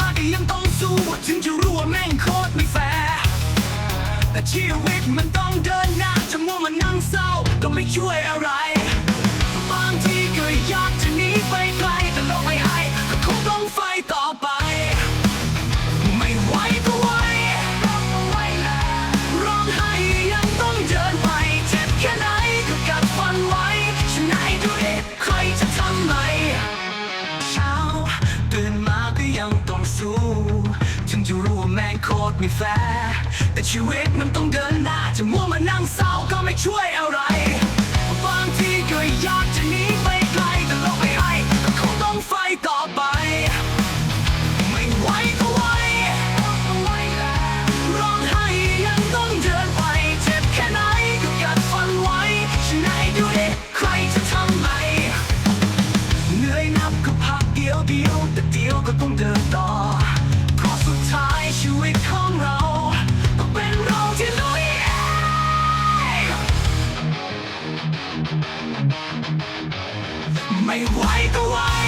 มาก็ยังต้องสู้ถึงจะรู้ว่าแม่งโคตรไม่แฟร์แต่ชีวิตมันต้องเดินหน้าจะมัวมานั่งเศร้าก็ไม่ช่วยอะไร บางทีก็ยาก สู้ ถึงจะรู้ว่าแม่งโคตรไม่แฟร์แต่ชีวิตมันต้องเดินหน้าจะมัวมานั่งเศร้าก็ไม่ช่วยอะไร My white wine.